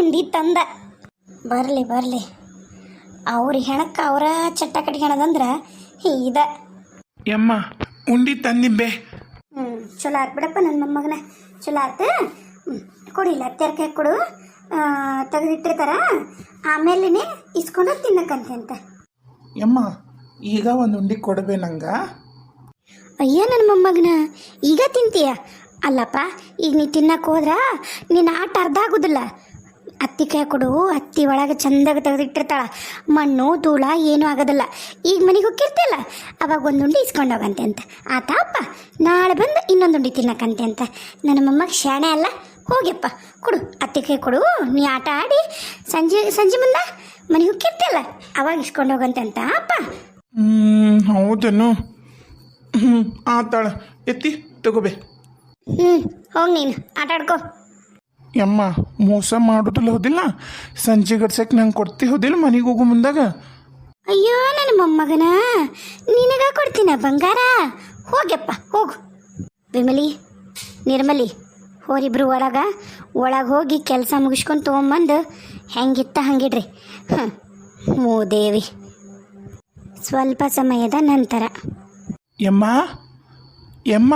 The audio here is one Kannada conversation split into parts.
ಉಂಡಿ ತಂದ. ಬರಲಿ ಬರಲಿ. ಅವ್ರ ಹೆಣಕ್ಕೆ ಅವರ ಚಟ್ಟ ಕಟ್ಕೊಳದಂದ್ರೆ ಇದ. ಯಮ್ಮ ಉಂಡಿ ತಂದಿಬ್ಬೆ ಹ್ಞೂ ಚಲೋ ಆತ್ ಬಿಡಪ್ಪ ನನ್ನ ಮೊಮ್ಮಗನ. ಚಲೋ ಆತ. ಕೊಡಿಲ್ಲ ಕೈ ಕೊಡು. ತೆಗೆದಿಟ್ಟಿರ್ತಾರ. ಆಮೇಲೆ ಇಸ್ಕೊಂಡು ತಿನ್ನಕಂತೆ ಅಂತ. ಯಮ್ಮ ಈಗ ಒಂದು ಉಂಡಿ ಕೊಡಬೇ ನಂಗ? ಅಯ್ಯ ನನ್ನ ಮೊಮ್ಮಗನ ಈಗ ತಿಂತೀಯ? ಅಲ್ಲಪ್ಪ ಈಗ ನೀ ತಿನ್ನಕ್ಕೆ ಹೋದ್ರ ನಿನ್ನ ಆಟ ಅರ್ಧ ಆಗೋದಿಲ್ಲ. ಅತ್ತಿ ಕೈ ಕೊಡು ಅತ್ತಿ ಒಳಗೆ ಚಂದಾಗ ತೆಗೆದಿಟ್ಟಿರ್ತಾಳ. ಮಣ್ಣು ಧೂಳ ಏನೂ ಆಗೋದಿಲ್ಲ. ಈಗ ಮನೆಗೆ ಹೋಗಿರ್ತಿಲ್ಲ ಅವಾಗ ಒಂದು ಉಂಡಿ ಇಸ್ಕೊಂಡು ಹೋಗಂತೆ ಅಂತ. ಆತಾಪ್ಪ ನಾಳೆ ಬಂದು ಇನ್ನೊಂದು ಉಂಡಿ ತಿನ್ನಕಂತೆ ಅಂತ. ನನ್ನ ಮೊಮ್ಮಗ ಶಾಣೆ ಅಲ್ಲ ಹೋಗ್ಯಪ್ಪ ಕೊಡು. ಅತ್ತಿ ಕೈ ಕೊಡು ನೀ ಆಟ ಆಡಿ. ಸಂಜೆ ಸಂಜೆ ಮುಂದ ಮನೆಗೆ ಹೋಗಿರ್ತಿಲ್ಲ ಅವಾಗ ಇಸ್ಕೊಂಡು ಹೋಗಂತೆ ಅಂತ ಅಪ್ಪ. ಹ್ಞೂ ಹೌದೇನು? ಹ್ಞೂ ಆತಾಳ. ಎತ್ತಿ ತಗೋಬೇ ಹ್ಞೂ ಹೋಗಿ ನೀನು. ಆಟ ಆಡ್ಕೋ. ಯಮ್ಮ ಮೋಸ ಮಾಡೋದಿಲ್ಲ ಹೋದಿಲ್ಲ? ಸಂಜೆ ಗಡ್ಸಕ್ಕೆ ನಂಗೆ ಕೊಡ್ತಿ ಹೋದಿಲ್ಲ ಮನೆಗೆ ಹೋಗೋ ಮುಂದಾಗ? ಅಯ್ಯೋ ನನ್ನ ಮೊಮ್ಮಗನ. ನಿನಗ ಕೊಡ್ತೀನ ಬಂಗಾರ? ಹೋಗ್ಯಪ್ಪ ಹೋಗು. ವಿಮಲಿ ನಿರ್ಮಲಿ ಹೋರಿಬ್ರು ಒಳಗ ಒಳಗೆ ಹೋಗಿ ಕೆಲಸ ಮುಗಿಸ್ಕೊಂಡು ತೊಗೊಂಬಂದು ಹೆಂಗಿತ್ತ ಹಂಗಿಡ್ರಿ. ಮೂ ದೇವಿ. ಸ್ವಲ್ಪ ಸಮಯದ ನಂತರ. ಯಮ್ಮ ಯಮ್ಮ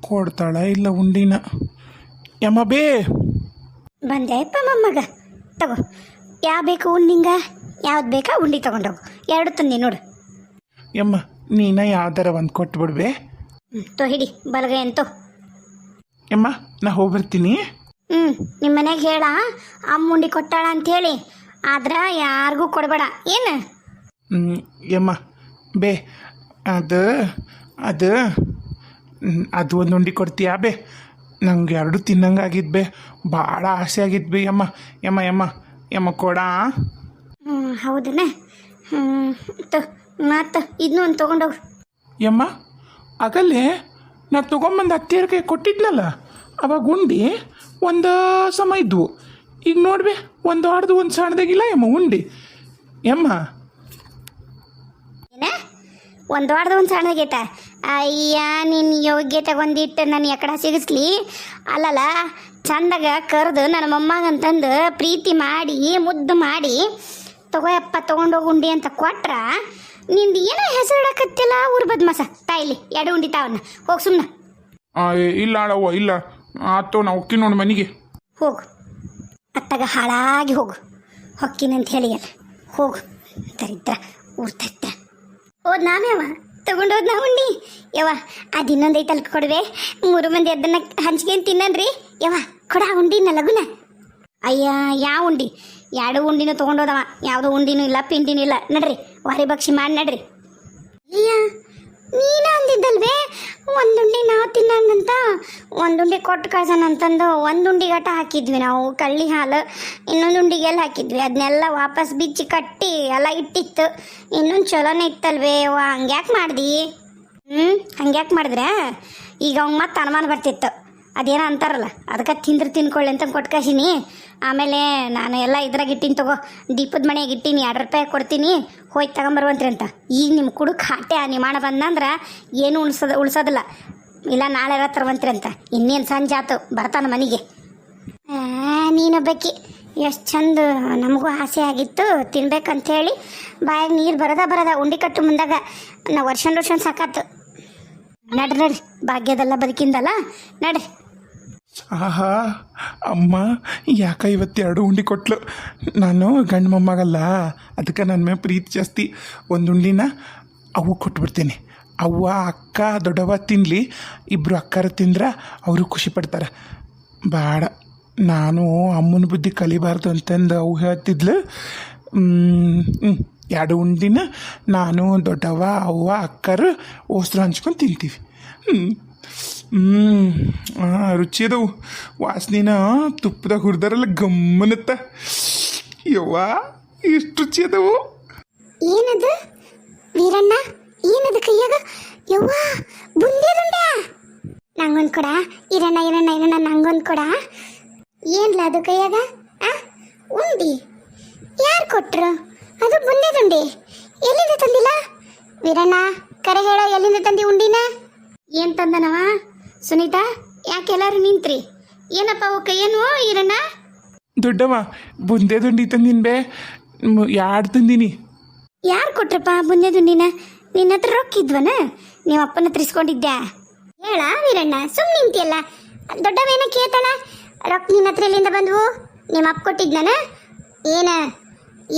ಕೊಡ್ತಾಳ ಇಲ್ಲ ಉಂಡಿನ? ಯಮ್ಮ ಬೇ ಬಂದ್ಯಾಯಪ್ಪ ಮೊಮ್ಮಗ? ತಗೋ. ಯಾವ ಬೇಕು ಉಂಡಿಂಗ ಯಾವ್ದು ಬೇಕಾ ಉಂಡಿ ತಗೊಂಡೋಗು ಎರಡು ತಂದಿ ನೋಡು. ಯಮ್ಮ ನೀನ ಯಾವ್ದಾರ ಒಂದು ಕೊಟ್ಬಿಡ್ಬೇ ಹ್ಞೂ ತೋ ಹಿಡಿ ಬಲಗೈ ಅಂತೋ ಯಮ್ಮ ನಾ ಹೋಗ್ಬರ್ತೀನಿ. ಹ್ಞೂ ನಿಮ್ಮ ಮನೆಗೆ ಹೇಳ ಅಮ್ಮ ಉಂಡಿ ಕೊಟ್ಟಾಳ ಅಂಥೇಳಿ ಆದ್ರೆ ಯಾರಿಗೂ ಕೊಡಬೇಡ. ಏನು? ಹ್ಮ್, ಯಮ್ಮ ಬೇ ಅದು ಅದು ಹ್ಮ್, ಅದು ಒಂದು ಉಂಡಿ ಕೊಡ್ತೀಯಾ ಬೇ? ನಂಗೆ ಎರಡು ತಿನ್ನಂಗೆ ಆಗಿದ್ ಬೇ. ಭಾಳ ಆಸೆ ಆಗಿದ್ ಬೇ ಯಮ್ಮ. ಯಮ್ಮ ಯಮ್ಮ. ಯಮ್ಮ ಕೊಡ. ಹ್ಞೂ ಹೌದನ. ಹ್ಞೂ ಇದನ್ನೂ ಒಂದು ಯಮ್ಮ ಆಗಲ್ಲೇ ನಾ ತೊಗೊಂಬಂದು ಹತ್ತಿರಕ್ಕೆ ಕೊಟ್ಟಿದ್ನಲ್ಲ ಅವಾಗ ಉಂಡಿ ಒಂದು ಸಮ ಇದ್ವು. ಈಗ ನೋಡ್ಬೆ ಒಂದು ಆಡ್ದು ಒಂದು ಸಣ್ಣದಾಗಿಲ್ಲ ಯಮ್ಮ ಉಂಡಿ. ಯಮ್ಮ. ಏನ? ಒಂದು ಆಡ್ದು ಒಂದು ಸಣ್ಣಗೈತ ಅಯ್ಯ ನಿನ್ನ ಯೋಗ್ಯತೆ ಒಂದಿಟ್ಟು ನನ್ನ ಎಕಡ ಸಿಗಿಸ್ಲಿ. ಅಲ್ಲಲ್ಲ ಚಂದಾಗ ಕರೆದು ನನ್ನ ಮೊಮ್ಮಗಂತಂದು ಪ್ರೀತಿ ಮಾಡಿ ಮುದ್ದು ಮಾಡಿ ತಗೋಯಪ್ಪ ತೊಗೊಂಡೋಗಿ ಉಂಡಿ ಅಂತ ಕೊಟ್ರ ನಿಂದು ಏನೋ ಹೆಸರು ಇಡಕತ್ತಿಲ್ಲ ಊರ್ ಬದ್ಮಸ. ತಾಯಿಲಿ ಎರಡು ಉಂಡಿ ತಾವನ್ನ ಹೋಗಿ ಸುಮ್ಮನೆ ಇಲ್ಲ ಅಳವ್ವ ಇಲ್ಲ. ಆತೋ ನಾ ಹೋಗ್ತೀನಿ ನೋಡಿ ಮನೆಗೆ. ಹೋಗು. ಅತ್ತಾಗ ಹಾಳಾಗಿ ಹೋಗು. ಹೊಕ್ಕಿನಂತ ಹೇಳಿಯಲ್ಲ ಹೋಗು. ದರಿದ್ರ ಊರ್ ದರಿದ್ರ ಹೋದ್ ನಾವ್ಯಾವ ತಗೊಂಡೋದ್ ಹೋದ್ನ ಉಂಡಿ ಯವ್ವ, ಅದು ಇನ್ನೊಂದು ಐತಲ್ ಕೊಡುವೆ. ಮೂರು ಮಂದಿ ಅದನ್ನ ಹಂಚ್ಕೊಂಡು ತಿನ್ನನ್ರಿ. ಯವ್ವ, ಕೊಡ ಉಂಡಿನ ಲಗುನ ಅಯ್ಯ, ಯಾವ ಉಂಡಿ ಎರಡು ಉಂಡಿನೂ ತೊಗೊಂಡೋದವ. ಯಾವುದೋ ಉಂಡಿನೂ ಇಲ್ಲ, ಪಿಂಡಿನೂ ಇಲ್ಲ. ನಡ್ರಿ ವಾರಿ ಬಕ್ಷಿ ಮಾಡಿ ನಡ್ರಿ. ಅಯ್ಯ ನೀನ ಅಂದಿದ್ದಲ್ವೇ? ಒಂದುಂಡಿ ನಾವು ತಿನ್ನಂಗಂತ? ಒಂದುಂಡಿ ಕೊಟ್ಟು ಕಳ್ಸೋಣ ಅಂತಂದು ಒಂದುಂಡಿ ಗಟ ಹಾಕಿದ್ವಿ ನಾವು, ಕಳ್ಳಿ ಹಾಲು. ಇನ್ನೊಂದು ಉಂಡಿಗೆಲ್ಲ ಹಾಕಿದ್ವಿ? ಅದನ್ನೆಲ್ಲ ವಾಪಸ್ ಬಿಚ್ಚಿ ಕಟ್ಟಿ ಎಲ್ಲ ಇಟ್ಟಿತ್ತು. ಇನ್ನೊಂದು ಚಲೋನೇ ಇತ್ತಲ್ವೇ? ಹಂಗ್ಯಾಕೆ ಮಾಡ್ದಿ? ಹ್ಞೂ ಹಂಗ್ಯಾಕೆ ಮಾಡಿದ್ರೆ? ಈಗ ಅವಂಗೆ ಮತ್ತೆ ಅನುಮಾನ ಬರ್ತಿತ್ತು. ಅದೇನೋ ಅಂತಾರಲ್ಲ? ಅದಕ್ಕೆ ತಿಂದ್ರೆ ತಿನ್ಕೊಳ್ಳಿ ಅಂತ ಕೊಟ್ಟು ಕಳ್ಸೀನಿ. ಆಮೇಲೆ ನಾನು ಎಲ್ಲ ಇದ್ರಾಗ ಇಟ್ಟಿನಿ ತಗೋ. ದೀಪದ ಮನೆಗೆ ಇಟ್ಟೀನಿ. ಎರಡು ರೂಪಾಯಿ ಕೊಡ್ತೀನಿ. ಹೋಗಿ ತಗೊಂಬರುವಂತ್ರಿ ಅಂತ. ಈಗ ನಿಮ್ಮ ಕುಡುಕ್ ಹಾಟೆ ನಿಮಾಣ ಬಂದಂದ್ರೆ ಏನು ಉಳಿಸೋದು ಉಳ್ಸೋದಿಲ್ಲ. ಇಲ್ಲ ನಾಳೆ ತರುವಂತ್ರಿ ಅಂತ. ಇನ್ನೇನು ಸಂಜೆ ಆತು, ಬರ್ತಾನೆ ಮನೆಗೆ. ನೀನೊಬ್ಬಕ್ಕಿ ಎಷ್ಟು ಚಂದ ನಮಗೂ ಆಸೆ ಆಗಿತ್ತು ತಿನ್ಬೇಕಂತೇಳಿ. ಬಾಯಾಗ ನೀರು ಬರದ ಬರದ ಉಂಡಿ ಕಟ್ಟು ಮುಂದಾಗ ನಾವು ವರ್ಷನ್ ವರ್ಷನ್ ಸಾಕಾತು. ನಡ್ರಿ, ಭಾಗ್ಯದಲ್ಲ ಬದುಕಿಂದಲ್ಲ. ನಡ್ರಿ. ಆಹಾ, ಅಮ್ಮ, ಯಾಕ ಇವತ್ತು ಎರಡು ಉಂಡಿ ಕೊಟ್ಲು. ನಾನು ಗಂಡು ಮೊಮ್ಮಗಲ್ಲ, ಅದಕ್ಕೆ ನನ್ನ ಮೇಲೆ ಪ್ರೀತಿ ಜಾಸ್ತಿ. ಒಂದು ಉಂಡಿನ ಅವು ಕೊಟ್ಬಿಡ್ತೀನಿ. ಅವ್ವ, ಅಕ್ಕ ದೊಡ್ಡವ ತಿನ್ನಲಿ ಇಬ್ಬರು ಅಕ್ಕರು ತಿಂದ್ರೆ ಅವರು ಖುಷಿ ಪಡ್ತಾರೆ. ಬೇಡ, ನಾನು ಅಮ್ಮನ ಬುದ್ಧಿ ಕಲಿಬಾರ್ದು ಅಂತಂದು ಅವು ಹೇಳ್ತಿದ್ಲು. ಎರಡು ಉಂಡಿನ ನಾನು ದೊಡ್ಡವ ಅವ್ವ, ಅಕ್ಕರು ಓಸ್ರು ಹಂಚ್ಕೊಂಡು ತಿಂತೀವಿ. ಹ್ಞೂ ರುಚಿ ಅದವು ವಾಸನಿನ ತುಪ್ಪದಾಗ ಹುರಿದಾರಲ್ಲ, ಗಮ್ಮನತ್ತ. ಯವ್ವ ಎಷ್ಟು ರುಚಿ ಅದವು. ಏನದು? ವೀರಣ್ಣ, ಏನದು ಕೈಯಾಗ? ಯವ್ವ ಬುಂದೇದುಂಡ ನಂಗೊಂದು ಕೊಡ, ಇರಣ್ಣ ಇರಣ್ಣ ಇರಣ್ಣ, ನಂಗೊಂದು ಕೊಡ. ಏನ್ಲ ಅದು ಕೈಯಾಗ? ಆ, ಉಂಡಿ. ಯಾರು ಕೊಟ್ರು? ಅದು ಬುಂದೇದುಂಡಿ ಎಲ್ಲಿಂದ ತಂದಿಲ್ಲ? ವೀರಣ್ಣ, ಕರೆ ಹೇಳೋ ಎಲ್ಲಿಂದ ತಂದಿ ಉಂಡಿನ? ಏನ್ ತಂದನವ? ಸುನೀತಾ ಯಾಕೆ ಎಲ್ಲರೂ ನಿಂತ್ರಿ? ಏನಪ್ಪ ಅವಕ್ಕ ಏನು ಈರಣ್ಣ? ದೊಡ್ಡವ ಬುಂದೆ ದುಂಡಿ ತಂದಿನ ಬೇ. ಯಾರು ತಂದಿನಿ? ಯಾರು ಕೊಟ್ರಪ್ಪ ಬುಂದೆ ದುಂಡಿನ? ನಿನ್ನ ಹತ್ರ ರೊಕ್ಕ ಇದ್ವನ? ನಿಮ್ಮ ಅಪ್ಪನ ಹತ್ರ ಇಸ್ಕೊಂಡಿದ್ದೆ ಹೇಳ ವೀರಣ್ಣ ಸುಮ್ ನಿಂತಿಯಲ್ಲ. ದೊಡ್ಡವೇನ ಕೇಳ್ತಾಳ. ರೊಕ್ಕ ನಿನ್ನ ಹತ್ರ ಎಲ್ಲಿಂದ ಬಂದ್ವು? ನಿಮ್ಮ ಅಪ್ಪ ಕೊಟ್ಟಿದ್ನನ? ಏನ?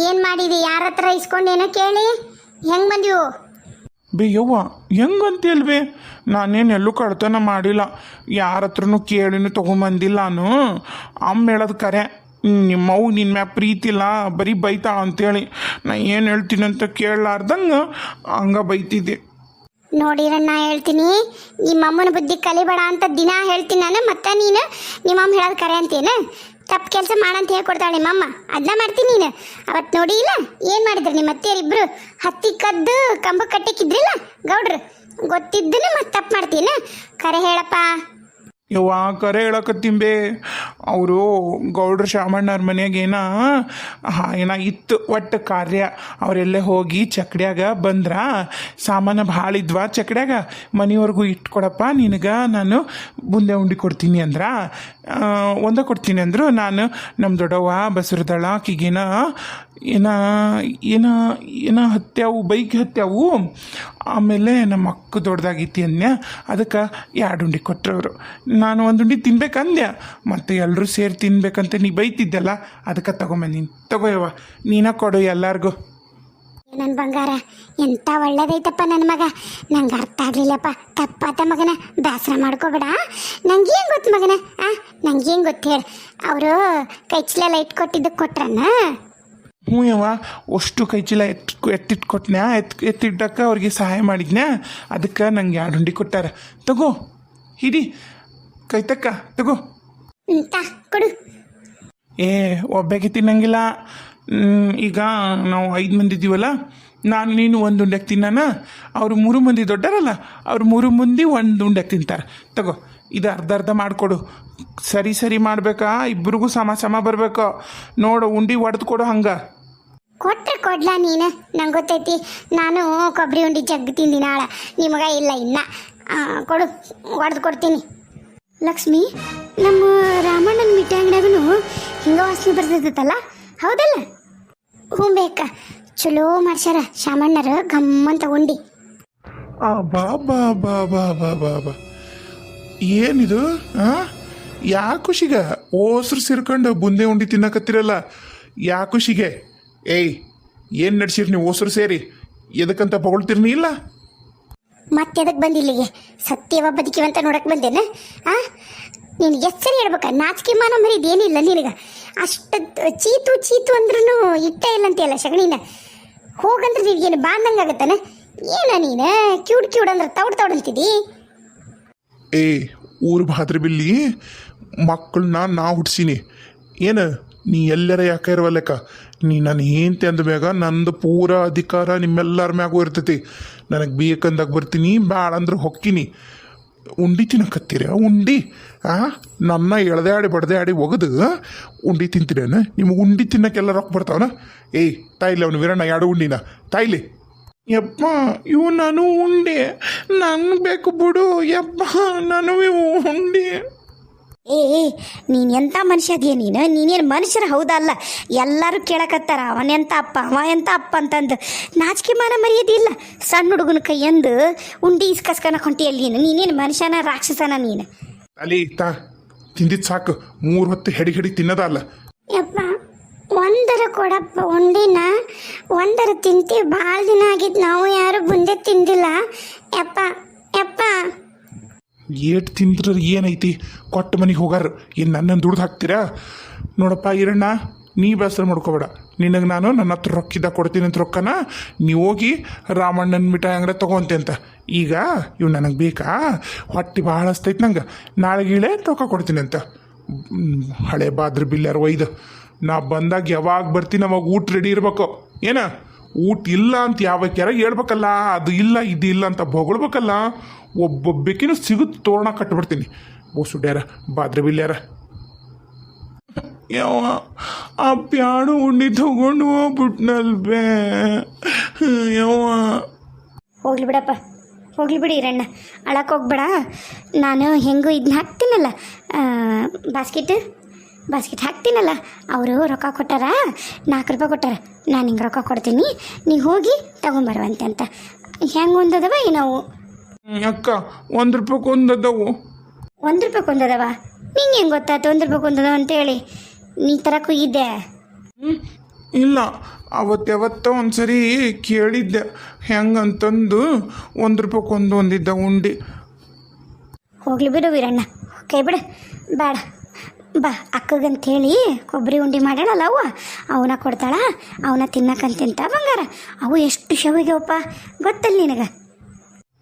ಏನ್ ಮಾಡಿದಿ? ಯಾರ ಹತ್ರ ಇಸ್ಕೊಂಡೇನ ಕೇಳಿ. ಹೆಂಗ್ ಬಂದ್ವು? ಬೇ ಯವ್ವ ಹೆಂಗಂತೇಳ್ಬೇ ನಾನೇನು ಎಲ್ಲೂ ಕಳ್ತನ ಮಾಡಿಲ್ಲ. ಯಾರ ಹತ್ರನೂ ಕೇಳಿನೂ ತೊಗೊಂಬಂದಿಲ್ಲ ನಾನು. ಅಮ್ಮ ಹೇಳೋದು ಕರೆ ನಿಮ್ಮವು ನಿನ್ನ ಮ್ಯಾಗ ಪ್ರೀತಿಲ್ಲ, ಬರೀ ಬೈತಾ ಅಂತೇಳಿ. ನಾ ಏನು ಹೇಳ್ತೀನಿ ಅಂತ ಕೇಳಲಾರ್ದಂಗೆ ಹಂಗ ಬೈತಿದ್ದೆ. ನೋಡಿರಣ್ಣ ಹೇಳ್ತೀನಿ. ನಿಮ್ಮಮ್ಮನ ಬುದ್ಧಿ ಕಲಿಬೇಡ ಅಂತ ದಿನ ಹೇಳ್ತೀನಿ ನಾನು, ಮತ್ತೆ ನೀನು ನಿಮ್ಮಮ್ಮ ಹೇಳೋದು ಕರೆ ಅಂತೇನ? ತಪ್ಪು ಕೆಲಸ ಮಾಡಂತ ಹೇಳ್ಕೊಡ್ತಾಳೆ ನಿಮ್ಮಮ್ಮ. ಅದನ್ನ ಮಾಡ್ತೀನಿ ನೀನು. ಅವತ್ತು ನೋಡಿ ಇಲ್ಲ, ಏನು ಮಾಡಿದ್ರು ನಿಮ್ಮ ಅತ್ತೆಯರಿಬ್ರು ಹತ್ತಿ ಕದ್ದು ಕಂಬ ಕಟ್ಟಿಕ್ಕಿದ್ರಿಲ್ಲ ಗೌಡ್ರು? ಗೊತ್ತಿದ್ದನು ಮತ್ತೆ ತಪ್ಪು ಮಾಡ್ತೀನಿ? ಕರೆ ಹೇಳಪ್ಪ. ಯವ್ವ ಕರೆ ಹೇಳಕತ್ತಿಂಬೆ ಅವರು ಗೌಡ್ರ ಶಾಮಣ್ಣವ್ರ ಮನ್ಯಾಗ ಏನ ಏನ ಇತ್ತು ಒಟ್ಟು ಕಾರ್ಯ. ಅವರೆಲ್ಲೇ ಹೋಗಿ ಚಕ್ಡ್ಯಾಗ ಬಂದ್ರ, ಸಾಮಾನು ಭಾಳ ಇದ್ವಾ ಚಕ್ಡ್ಯಾಗ? ಮನೆವರೆಗೂ ಇಟ್ಕೊಡಪ್ಪ ನಿನಗೆ ನಾನು ಮುಂದೆ ಉಂಡಿ ಕೊಡ್ತೀನಿ ಅಂದ್ರ. ಒಂದ ಕೊಡ್ತೀನಿ ಅಂದರು, ನಾನು ನಮ್ಮ ದೊಡ್ಡವ್ವ ಬಸರದಳ ಆಕಿಗೇನ ಏನ ಏನ ಏನ ಹತ್ಯಾವು, ಬೈಕ್ ಹತ್ಯಾವು, ಆಮೇಲೆ ನಮ್ಮ ಅಕ್ಕ ದೊಡ್ಡದಾಗೈತಿ ಅನ್ಯ. ಅದಕ್ಕೆ ಎರಡು ಉಂಡಿ ಕೊಟ್ಟರವರು ನಾನು ಒಂದು ಉಂಡಿ ತಿನ್ಬೇಕಂದ್ಯ ಮತ್ತು ಎಲ್ಲರೂ ಸೇರಿ ತಿನ್ಬೇಕಂತ ನೀ ಬೈತಿದ್ದಲ್ಲ, ಅದಕ್ಕೆ ತಗೊಂಬಂದೀನಿ ತಗೋಯವ್ವ ನೀನ ಕೊಡು ಎಲ್ಲರಿಗೂ. ನನ್ನ ಬಂಗಾರ ಎಂಥ ಒಳ್ಳೇದೈತಪ್ಪ ನನ್ನ ಮಗ. ನಂಗೆ ಅರ್ಥ ಆಗಲಿಲ್ಲಪ್ಪ. ತಪ್ಪಾತ ಮಗನ ಬೇಸರ ಮಾಡ್ಕೋಬೇಡ. ನಂಗೆ ಏನು ಗೊತ್ತು ಮಗನ? ಆ, ನಂಗೆ ಏನು ಗೊತ್ತು ಹೇಳಿ. ಅವರು ಕೈ ಲೈಟ್ ಕೊಟ್ಟಿದ್ದಕ್ಕೆ ಕೊಟ್ರನ್ನ? ಹ್ಞೂ ಯವ್ವ ಅಷ್ಟು ಕೈ ಚೀಲ ಎತ್ ಎತ್ತಿಟ್ಕೊಟ್ನ್ಯಾ? ಎತ್ ಎತ್ತಿಟ್ಟಕ್ಕೆ ಅವ್ರಿಗೆ ಸಹಾಯ ಮಾಡಿದ್ನ್ಯಾ? ಅದಕ್ಕೆ ನಂಗೆ ಎರಡು ಹುಂಡಿ ಕೊಟ್ಟಾರ. ತಗೋ ಹಿಡಿ. ಕೈ ತಕ್ಕ ತಗೋ ಕೊಡು. ಏ ಒಬ್ಬಾಕೆ ತಿನ್ನಂಗಿಲ್ಲ. ಈಗ ನಾವು ಐದು ಮಂದಿ ಇದ್ದೀವಲ್ಲ ನಾನು ನೀನು ಒಂದು ಉಂಡೆಗೆ ತಿನ್ನಾನ? ಅವ್ರು ಮೂರು ಮಂದಿ ದೊಡ್ಡರಲ್ಲ ಅವ್ರು ಮೂರು ಮಂದಿ ಒಂದು ಉಂಡೆಗೆ ತಿಂತಾರೆ. ತಗೋ ಇದು ಅರ್ಧ ಅರ್ಧ ಮಾಡಿಕೊಡು. ಸರಿ ಸರಿ ಮಾಡಬೇಕಾ? ಇಬ್ರಿಗೂ ಸಮ ಸಮ ಬರಬೇಕು. ನೋಡು ಉಂಡಿ ಒಡೆದು ಕೊಡು ಹಂಗೆ. ಕೊಟ್ರೆ ಕೊಡ್ಲ ನೀನು? ನಂಗೆ ಗೊತ್ತೈತಿ, ನಾನು ಕೊಬ್ಬರಿ ಉಂಡಿ ಜಗ್ಗು ತಿಂದಿ ನಾಳೆ ನಿಮಗ ಇಲ್ಲ, ಇನ್ನ. ಕೊಡು ಹೊಡೆದು ಕೊಡ್ತೀನಿ. ಲಕ್ಷ್ಮಿ, ನಮ್ಮ ರಾಮಣ್ಣನ ಮಿಠಾಯಿ ಅಂಗಡಿಯಾಗೂ ಹಿಂಗ ವಾಸನೆ ಬರ್ತೈತಲ್ಲ ಹೌದಲ್ಲ? ಹ್ಞೂ ಬೇಕ. ಚಲೋ ಮಾಡ್ಸ್ಯಾರ ಶಾಮಣ್ಣರು ಗಮ್ಮಂತ ಉಂಡಿ ಆ, ಬಾ ಬಾ ಬಾ ಬಾ ಬಾ ಏನಿದು, ಆ? ಯಾ ಖುಷಿಗ ಓಸ್ರು ಸಿರ್ಕೊಂಡು ಬುಂದೆ ಉಂಡಿ ತಿನ್ನಕತ್ತಿರಲ್ಲ? ಯಾ ಖುಷಿಗೆ ಏಯ್ ಏನು ನಡ್ಸಿರ್ ನೀವು ಹೊಸರು ಸೇರಿ? ಎದಕ್ಕಂತ ನೀ ಇಲ್ಲ? ಮತ್ತೆ ಎದಕ್ಕೆ ಬಂದಿಲ್ಲಿಗೆ ಸತ್ಯವ ಬದುಕಿವ ಅಂತ ನೋಡಕ್ ಬಂದೇನೆ? ಆ? ನೀನು ಹೆಸರು ಸರಿ ಹೇಳ್ಬೇಕ? ನಾಚಿಕೆ ಮಾನ ಮರಿದ್ ಏನಿಲ್ಲ ನಿನಗೆ? ಅಷ್ಟು ಚೀತು ಚೀತು ಅಂದ್ರೂ ಇಟ್ಟ ಇಲ್ಲ ಅಂತೀಯಲ್ಲ ಶಗಣಿನ ಹೋಗಂದ್ರೆ ನಿನಗೇನು ಬಾಂದಂಗಾಗತ್ತಾನ ಏನ ನೀನ? ಕ್ಯೂಡ್ ಕ್ಯೂಡ್ ಅಂದ್ರೆ ತೌಡ್ ತೌಡ್ ಅಂತಿದಿ? ಏ ಊರು ಬಾದ್ರ ಬಿಲ್ಲಿ ಮಕ್ಕಳನ್ನ ನಾ ಹುಡ್ಸೀನಿ ಏನು ನೀ ಎಲ್ಲರ ಯಾಕೆ ಇರುವಲ್ಲಕ್ಕ ನೀ ನಾನು ಏನು ಅಂದ ಬೇಗ ನಂದು ಪೂರ ಅಧಿಕಾರ ನಿಮ್ಮೆಲ್ಲರ ಮ್ಯಾಗೂ ಇರ್ತೈತಿ. ನನಗೆ ಬೇಕಂದಾಗ ಬರ್ತೀನಿ ಬ್ಯಾಡ ಅಂದ್ರೆ ಹೊಕ್ಕಿನಿ. ಉಂಡಿ ತಿನ್ನಕತ್ತೀರ? ಉಂಡಿ? ಆ? ನನ್ನ ಎಳ್ದೆ ಆಡಿ ಬಡ್ದೆ ಆಡಿ ಒಗದು ಉಂಡಿ ತಿಂತೀರೇನು ನಿಮ್ಗೆ ಉಂಡಿ ತಿನ್ನಕ್ಕೆಲ್ಲ ರೊಕ್ಕ ಬರ್ತಾವನ? ಏಯ್, ತಾಯಿಲಿ ಅವನು ವೀರಣ್ಣ ಎರಡು ಉಂಡಿನ. ತಾಯಿಲಿ. ಯಪ್ಪ, ಇವು ನಾನು ಉಂಡೆ. ನನ್ಗೆ ಬೇಕು ಬಿಡು. ಯಪ್ಪ, ನಾನು ಇವು ಉಂಡೆ. ಏ ನೀನು ಎಂತ ಮನುಷ್ಯ ಅದೇ ನೀನು? ನೀನೇನು ಮನುಷ್ಯರ ಹೌದಲ್ಲ? ಎಲ್ಲರೂ ಕೇಳಕತ್ತಾರ ಅವನೆಂತ ಅಪ್ಪ ಅವ ಎಂತ ಅಪ್ಪ ಅಂತಂದು. ನಾಚಿಕೆ ಮಾನ ಮರ್ಯಾದಿಲ್ಲ ಸಣ್ಣ ಹುಡುಗನ ಕೈಯಂದು ಉಂಡಿ ಇಸ್ಕಸ್ಕನ ಹೊಂಟಿಯಲ್ಲಿ ನೀನು. ನೀನೇನು ಮನುಷ್ಯನ ರಾಕ್ಷಸನ ನೀನು? ಅಲ್ಲಿ ತಾ ತಿಂದಿದ್ ಸಾಕು. ಮೂರು ಹೊತ್ತು ಹೆಡಿ ಹೆಡಿ ತಿನ್ನೋದಲ್ಲ. ಯಪ್ಪ ಒಂದರ ಕೊಡಪ್ಪ ಉಂಡಿನ. ಒಂದರ ತಿಂತೀವಿ ಭಾಳ ದಿನ ಆಗಿದ್ದು ನಾವು ಯಾರು ಮುಂದೆ ತಿಂದಿಲ್ಲ. ಯಪ್ಪ ಯಪ್ಪ. ಏಟ್ ತಿಂದ್ರೆ ಏನೈತಿ? ಕೊಟ್ಟ ಮನೆಗೆ ಹೋಗಾರ, ಏನು ನನ್ನನ್ನು ದುಡ್ದು ಹಾಕ್ತೀರಾ? ನೋಡಪ್ಪ ಇರಣ್ಣ ನೀ ಬೇಸರ ಮಾಡ್ಕೋಬೇಡ. ನಿನಗೆ ನಾನು ನನ್ನ ಹತ್ರ ರೊಕ್ಕಿದ್ದ ಕೊಡ್ತೀನಿ ಅಂತ ರೊಕ್ಕನ ನೀವು ಹೋಗಿ ರಾಮಣ್ಣನ ಮಿಠಾಯಿ ಅಂಗಡಿ ತೊಗೊಂತೆ ಅಂತ. ಈಗ ಇವು ನನಗೆ ಬೇಕಾ? ಹೊಟ್ಟೆ ಭಾಳ ಹಸ್ತೈತೆ ನಂಗೆ. ನಾಳೆ ಗೀಳೆ ರೊಕ್ಕ ಕೊಡ್ತೀನಿ ಅಂತ. ಹಳೆ ಬಾದ್ರ ಬಿಲ್ಲಾರ ಒಯ್ದು. ನಾ ಬಂದಾಗ ಯಾವಾಗ ಬರ್ತೀನಿ, ಅವಾಗ ಊಟ ರೆಡಿ ಇರಬೇಕು. ಏನ? ಊಟ ಇಲ್ಲ ಅಂತ ಯಾವ ಕೆರ ಹೇಳ್ಬೇಕಲ್ಲ, ಅದು ಇಲ್ಲ, ಇದು ಇಲ್ಲ ಅಂತ ಬೊಗಳ್ಬೇಕಲ್ಲ ಒಬ್ಬೊಬ್ಬಕ್ಕಿನೂ ಸಿಗುತ್ತೆ ತೋರಣ ಕಟ್ಬಿಡ್ತೀನಿ. ಸುಡ್ಯಾರ ಬಾದ್ರೆ ಬಿಲ್ಯಾರ ಯಾವ ಆ ಪ್ಯಾಡು ಉಂಡಿ ತಗೊಂಡು ಹೋಗ್ಬಿಟ್ನಲ್ವೇ. ಯಾವ ಹೋಗ್ಲಿ ಬಿಡಪ್ಪ, ಹೋಗ್ಲಿ ಬಿಡಿ ರಣ್ಣ ಅಳಕ್ಕೆ ಹೋಗ್ಬೇಡ. ನಾನು ಹೆಂಗೂ ಇದನ್ನ ಹಾಕ್ತೀನಲ್ಲ ಬಾಸ್ಕೆಟ್. ಬಾಸ್ಕೆಟ್ ಹಾಕ್ತೀನಲ್ಲ ಅವರು ರೊಕ್ಕ ಕೊಟ್ಟಾರ? ನಾಲ್ಕು ರೂಪಾಯಿ ಕೊಟ್ಟಾರ. ನಾನು ಹಿಂಗೆ ರೊಕ್ಕ ಕೊಡ್ತೀನಿ. ನೀ ಹೋಗಿ ತಗೊಂಬರುವಂತೆ ಅಂತ. ಹೆಂಗೆ ಒಂದದವ ಏನವು ಅಕ್ಕ ಒಂದು ರೂಪಾಯಿ ಒಂದದವು. ಒಂದು ರೂಪಾಯಿ ಕೊಂದದವ ನಿಂಗೆ ಹೆಂಗೆ ಗೊತ್ತಾಯ್ತು ಒಂದು ರೂಪಾಯಿ ಕೊಂದದವ ಅಂತೇಳಿ ನೀ ತರಕ್ಕೂ ಕುಯ್ದೆ ಇಲ್ಲ ಅವತ್ತು ಯಾವತ್ತೋ ಒಂದ್ಸರಿ ಕೇಳಿದ್ದೆ. ಹೆಂಗಂತಂದು ಒಂದು ರೂಪಾಯಿ ಒಂದು ಒಂದಿದ್ದ ಉಂಡಿ. ಹೋಗ್ಲಿ ಬಿಡು ವೀರಣ್ಣ. ಕೈ ಬಿಡು. ಬೇಡ. ಬಾ ಅಕ್ಕಗಂತೇಳಿ ಕೊಬ್ಬರಿ ಉಂಡಿ ಮಾಡ್ಯಾಳಲ್ಲ ಅವ್ವ. ಅವನ ಕೊಡ್ತಾಳ ಅವನ ತಿನ್ನಕಂತಿಂತ ಬಂಗಾರ. ಅವು ಎಷ್ಟು ಶವಿಗೆವಪ್ಪ ಗೊತ್ತಲ್ಲ ನಿನಗೆ?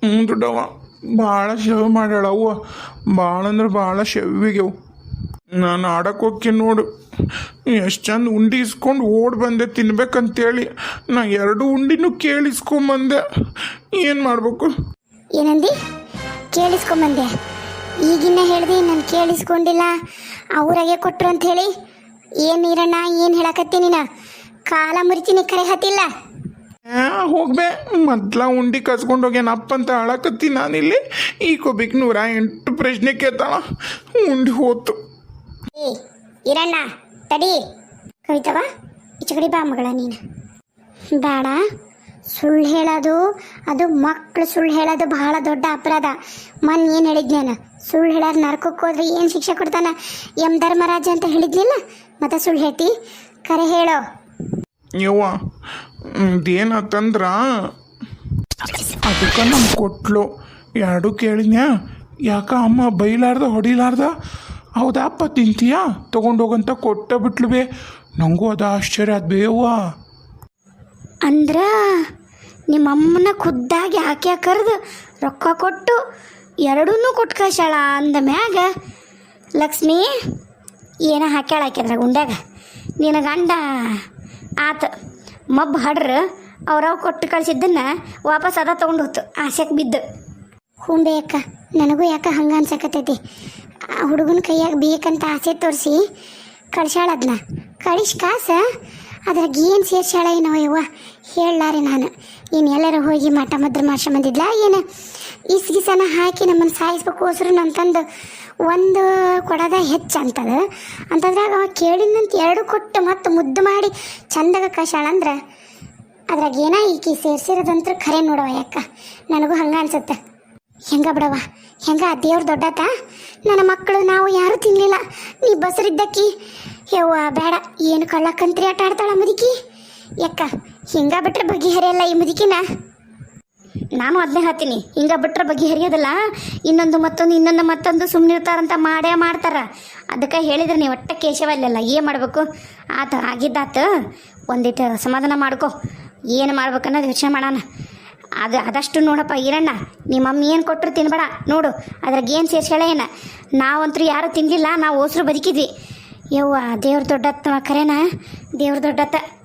ಹ್ಞೂ ದೊಡ್ಡವ ಭಾಳ ಶವ ಮಾಡ್ಯಾಳ ಅವ್ವ. ಭಾಳ ಅಂದ್ರೆ ಭಾಳ ಶವಿಗೆವು ನಾನು ಆಡಕ್ಕೆ ನೋಡು. ಎಷ್ಟು ಚಂದ ಉಂಡಿ ಇಸ್ಕೊಂಡು ಓಡ್ ಬಂದೆ ತಿನ್ಬೇಕಂತೇಳಿ. ನಾ ಎರಡು ಉಂಡಿನೂ ಕೇಳಿಸ್ಕೊಂಬಂದೆ. ಏನು ಮಾಡಬೇಕು? ಏನಂದಿ? ಕೇಳಿಸ್ಕೊಂಬಂದೆ. ಈಗಿನ್ನ ಹೇಳಿದೆ ನಾನು ಕೇಳಿಸ್ಕೊಂಡಿಲ್ಲ. ಅವ್ರಾಗೆ ಕೊಟ್ರು ಅಂತ ಹೇಳಿ? ಏನು ನೀರಣ್ಣ ಏನು ಹೇಳಕತ್ತಿ ನೀನು? ಕಾಲ ಮುರಿತೀನಿ ಕರೆ ಹತ್ತಿಲ್ಲ? ಆ, ಹೋಗ್ಬೇ. ಮೊದ್ಲ ಉಂಡಿ ಕಸ್ಕೊಂಡು ಹೋಗ್ಯಾನಪ್ಪ ಅಂತ ಅಳಕತ್ತಿ ನಾನಿಲ್ಲಿ. ಈ ಕೊಬ್ಬಿಕ್ ನೂರ ಎಂಟು ಪ್ರಶ್ನೆ ಕೇಳ್ತಾಳ. ಉಂಡಿ ಹೋತು. ಏ ಇರಣ್ಣ ತಡಿ. ಕವಿತವ ಈಚೆ ಬಾ ಮಗಳ ನೀನು. ಬೇಡ. ಸುಳ್ಳು ಹೇಳೋದು ಅದು ಮಕ್ಕಳು ಸುಳ್ಳು ಹೇಳೋದು ಬಹಳ ದೊಡ್ಡ ಅಪರಾಧ. ಮನ್ ಏನು ಹೇಳಿದ್ನೇನು? ಸುಳ್ಳು ಹೇಳಾರ ನರಕಕ್ಕೆ ಹೋದ್ರೆ ಏನು ಶಿಕ್ಷೆ ಕೊಡ್ತಾನ? ಎಂ ಧರ್ಮರಾಜ ಅಂತ ಹೇಳಿದ್ಲಿಲ್ಲ ಮತ್ತೆ ಸುಳ್ಳು ಹೇಳ್ತಿ? ಕರೆ ಹೇಳೋ. ಯವ್ವ ಇದೇನತ್ತಂದ್ರ ಅದಕ್ಕೆ ನಮ್ಗೆ ಕೊಟ್ಲು. ಎರಡು ಕೇಳಿದ್ಯಾ ಯಾಕ ಅಮ್ಮ ಬೈಲಾರ್ದ ಹೊಡಿಲಾರ್ದ? ಹೌದಪ್ಪ ತಿಂತೀಯಾ? ತಗೊಂಡೋಗಂತ ಕೊಟ್ಟ ಬಿಟ್ಲು ಬೇ. ನನಗೂ ಅದು ಆಶ್ಚರ್ಯ ಅದು ಬೇವ್ವ ಅಂದ್ರ ನಿಮ್ಮಮ್ಮನ ಖುದ್ದಾಗಿ ಆಕೆ ಕರೆದು ರೊಕ್ಕ ಕೊಟ್ಟು ಎರಡೂ ಕೊಟ್ಟು ಕಳ್ಸ್ಯಾಳ ಅಂದ ಮ್ಯಾಗ, ಲಕ್ಷ್ಮಿ, ಏನ ಹಾಕ್ಯಾಳ ಆಕೆದ್ರ ಗುಂಡ್ಯಾಗ ನಿನ ಗಂಡ ಆತ ಮಬ್ಬ ಹಡ್ರ ಅವ್ರವ್ ಕೊಟ್ಟು ಕಳ್ಸಿದ್ದನ್ನ ವಾಪಸ್ ಅದ ತೊಗೊಂಡು ಹೋತು ಆಸೆಗೆ ಬಿದ್ದು. ಹುಂಬೆ ಅಕ್ಕ, ನನಗೂ ಯಾಕ ಹಂಗ ಅನ್ಸಕತ್ತೈತಿ? ಆ ಹುಡುಗನ ಕೈಯಾಗ ಬೇಕಂತ ಆಸೆ ತೋರಿಸಿ ಕಳ್ಸಾಳದ್ನ ಕಳಿಸ್ ಕಾಸ ಅದ್ರಾಗ ಏನು ಸೇರ್ಸ್ಯಾಳ ಏನೋ ಯವ್ವ? ಹೇಳಲಾರೆ ನಾನು. ಏನು ಎಲ್ಲರೂ ಹೋಗಿ ಮಠ ಮದ್ರ ಮಾಡ್ಸ ಬಂದಿದ್ಲ. ಏನು ಇಸ್ಗಿಸನ ಹಾಕಿ ನಮ್ಮನ್ನು ಸಾಯಿಸ್ಬೇಕು ಹೋಸ್ರು ತಂದು ಒಂದು ಕೊಡದ ಹೆಚ್ಚು ಅಂತದ. ಅಂತದ್ರಾಗ ಅವ ಕೇಳಿದಂತ ಎರಡು ಕೊಟ್ಟು ಮತ್ತು ಮುದ್ದು ಮಾಡಿ ಚಂದಾಗ ಕಳ್ಸ್ಯಾಳ ಅಂದ್ರೆ ಅದ್ರಾಗ ಏನ ಈಕಿ ಸೇರ್ಸಿರೋದಂತ್ರ ಖರೆ ನೋಡವ ಯಾಕ? ನನಗೂ ಹಂಗ ಅನ್ಸುತ್ತೆ. ಹೆಂಗ ಬಿಡವ ಹೆಂಗ ದೇವ್ರ ದೊಡ್ಡತ ನನ್ನ ಮಕ್ಕಳು ನಾವು ಯಾರು ತಿನ್ಲಿಲ್ಲ. ನೀ ಬಸರಿದ್ದಕ್ಕಿ ಯವ್ವ, ಬೇಡ. ಏನು ಕಳ್ಳಕ್ಕಂತ್ರಿ ಆಟ ಆಡ್ತಾಳ ಮುದುಕಿ? ಯಾಕ, ಹಿಂಗ ಬಿಟ್ರೆ ಬಗೆಹರಿಯಲ್ಲ ಈ ಮುದುಕಿನ? ನಾನು ಅದನ್ನೇ ಹತ್ತೀನಿ ಹಿಂಗ ಬಿಟ್ರೆ ಬಗೆಹರಿಯೋದಲ್ಲ ಇನ್ನೊಂದು ಮತ್ತೊಂದು ಇನ್ನೊಂದು ಮತ್ತೊಂದು ಸುಮ್ಮನಿರ್ತಾರಂತ ಮಾಡೇ ಮಾಡ್ತಾರ. ಅದಕ್ಕೆ ಹೇಳಿದ್ರೆ ನೀವು ಒಟ್ಟ ಕೇಶವ ಇಲ್ಲಲ್ಲ, ಏನು ಮಾಡಬೇಕು? ಆತ, ಆಗಿದ್ದಾತ ಒಂದಿಟ್ಟು ಸಮಾಧಾನ ಮಾಡ್ಕೊ. ಏನು ಮಾಡ್ಬೇಕನ್ನೋದು ಯೋಚನೆ ಮಾಡೋಣ. ಅದು, ಅದಷ್ಟು ನೋಡಪ್ಪ ಈರಣ್ಣ ನಿಮ್ಮ ಮಮ್ಮಿ ಏನು ಕೊಟ್ಟರು ತಿನ್ಬೇಡ. ನೋಡು, ಅದ್ರಾಗ ಏನು ಸೇರ್ಸ್ಯಾಳ ಏನ ನಾವಂತೂ ಯಾರು ತಿನ್ನಲಿಲ್ಲ ನಾವು ಓಸ್ರು ಬದುಕಿದ್ವಿ. ಯವ್ವ ದೇವ್ರ ದೊಡ್ಡತ್ತ ಕರೆನಾ? ದೇವ್ರ ದೊಡ್ಡತ್ತ.